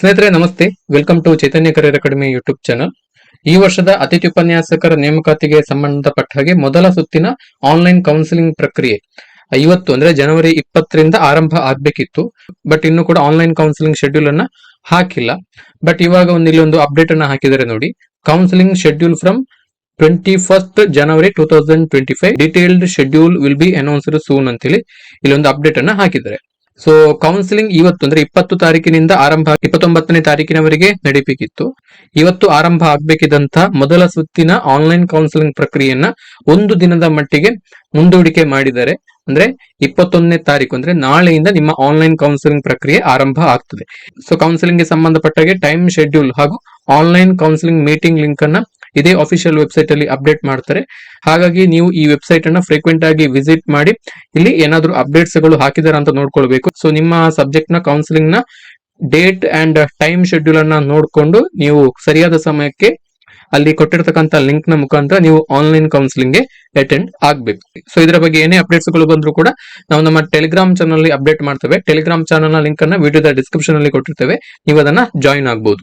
ಸ್ನೇಹಿತರೆ, ನಮಸ್ತೆ. Welcome to Chaitanya career academy YouTube channel ಈ ವರ್ಷದ ಅತಿಥಿ ಉಪನ್ಯಾಸಕರ ನೇಮಕಾತಿಗೆ ಸಂಬಂಧಪಟ್ಟ ಹಾಗೆ ಮೊದಲ ಸುತ್ತಿನ ಆನ್ಲೈನ್ ಕೌನ್ಸಿಲಿಂಗ್ ಪ್ರಕ್ರಿಯೆ. ಐವತ್ತು ಅಂದ್ರೆ ಜನವರಿ ಇಪ್ಪತ್ತರಿಂದ ಆರಂಭ ಆಗ್ಬೇಕಿತ್ತು. ಬಟ್ ಇನ್ನು ಕೂಡ ಆನ್ಲೈನ್ ಕೌನ್ಸಿಲಿಂಗ್ ಶೆಡ್ಯೂಲ್ ಅನ್ನ ಹಾಕಿಲ್ಲ. ಬಟ್ ಇವಾಗ ಒಂದು ಇಲ್ಲಿ ಒಂದು ಅಪ್ಡೇಟ್ ಅನ್ನ ಹಾಕಿದರೆ ನೋಡಿ. Counselling schedule from twenty first January two thousand twenty five detailed schedule will be announced soon ಅಂತೇಳಿ ಇಲ್ಲೊಂದು ಅಪ್ಡೇಟ್ ಅನ್ನ ಹಾಕಿದ್ದಾರೆ. ಸೊ ಕೌನ್ಸಿಲಿಂಗ್ ಇವತ್ತು ಅಂದ್ರೆ ಇಪ್ಪತ್ತು ತಾರೀಕಿನಿಂದ ಆರಂಭ, ಇಪ್ಪತ್ತೊಂಬತ್ತನೇ ತಾರೀಕಿನವರೆಗೆ ನಡೀಬೇಕಿತ್ತು. ಇವತ್ತು ಆರಂಭ ಆಗ್ಬೇಕಿದ್ದಂತಹ ಮೊದಲ ಸುತ್ತಿನ ಆನ್ಲೈನ್ ಕೌನ್ಸಿಲಿಂಗ್ ಪ್ರಕ್ರಿಯೆಯನ್ನ ಒಂದು ದಿನದ ಮಟ್ಟಿಗೆ ಮುಂದೂಡಿಕೆ ಮಾಡಿದ್ದಾರೆ ಅಂದ್ರೆ ಇಪ್ಪತ್ತೊಂದನೇ ತಾರೀಕು, ಅಂದ್ರೆ ನಾಳೆಯಿಂದ ನಿಮ್ಮ ಆನ್ಲೈನ್ ಕೌನ್ಸಿಲಿಂಗ್ ಪ್ರಕ್ರಿಯೆ ಆರಂಭ ಆಗ್ತದೆ. ಸೊ ಕೌನ್ಸಿಲಿಂಗ್ಗೆ ಸಂಬಂಧಪಟ್ಟಾಗೆ ಟೈಮ್ ಶೆಡ್ಯೂಲ್ ಹಾಗೂ ಆನ್ಲೈನ್ ಕೌನ್ಸಿಲಿಂಗ್ ಮೀಟಿಂಗ್ ಲಿಂಕ್ ಅನ್ನ ಇದೇ ಅಫಿಷಿಯಲ್ ವೆಬ್ಸೈಟ್ ಅಲ್ಲಿ ಅಪ್ಡೇಟ್ ಮಾಡ್ತಾರೆ. ಹಾಗಾಗಿ ನೀವು ಈ ವೆಬ್ಸೈಟ್ ಅನ್ನ ಫ್ರೀಕ್ವೆಂಟ್ ಆಗಿ ವಿಸಿಟ್ ಮಾಡಿ, ಇಲ್ಲಿ ಏನಾದ್ರು ಅಪ್ಡೇಟ್ಸ್ಗಳು ಹಾಕಿದಾರ ಅಂತ ನೋಡ್ಕೊಳ್ಬೇಕು. ಸೊ ನಿಮ್ಮ ಸಬ್ಜೆಕ್ಟ್ನ ಕೌನ್ಸಿಲಿಂಗ್ನ ಡೇಟ್ ಅಂಡ್ ಟೈಮ್ ಶೆಡ್ಯೂಲ್ ಅನ್ನ ನೋಡ್ಕೊಂಡು ನೀವು ಸರಿಯಾದ ಸಮಯಕ್ಕೆ ಅಲ್ಲಿ ಕೊಟ್ಟಿರ್ತಕ್ಕಂಥ ಲಿಂಕ್ನ ಮುಖಾಂತರ ನೀವು ಆನ್ಲೈನ್ ಕೌನ್ಸಿಲಿಂಗ್ಗೆ ಅಟೆಂಡ್ ಆಗ್ಬೇಕು. ಸೊ ಇದರ ಬಗ್ಗೆ ಏನೇ ಅಪ್ಡೇಟ್ಸ್ಗಳು ಬಂದ್ರು ಕೂಡ ನಾವು ನಮ್ಮ ಟೆಲಿಗ್ರಾಮ್ ಚಾನಲ್ ಅಪ್ಡೇಟ್ ಮಾಡ್ತೇವೆ. ಟೆಲಿಗ್ರಾಮ್ ಚಾನಲ್ನ ಲಿಂಕ್ ಅನ್ನ ವಿಡಿಯೋದ ಡಿಸ್ಕ್ರಿಪ್ಷನ್ ಅಲ್ಲಿ ಕೊಟ್ಟಿರ್ತೇವೆ. ನೀವು ಅದನ್ನ ಜಾಯಿನ್ ಆಗಬಹುದು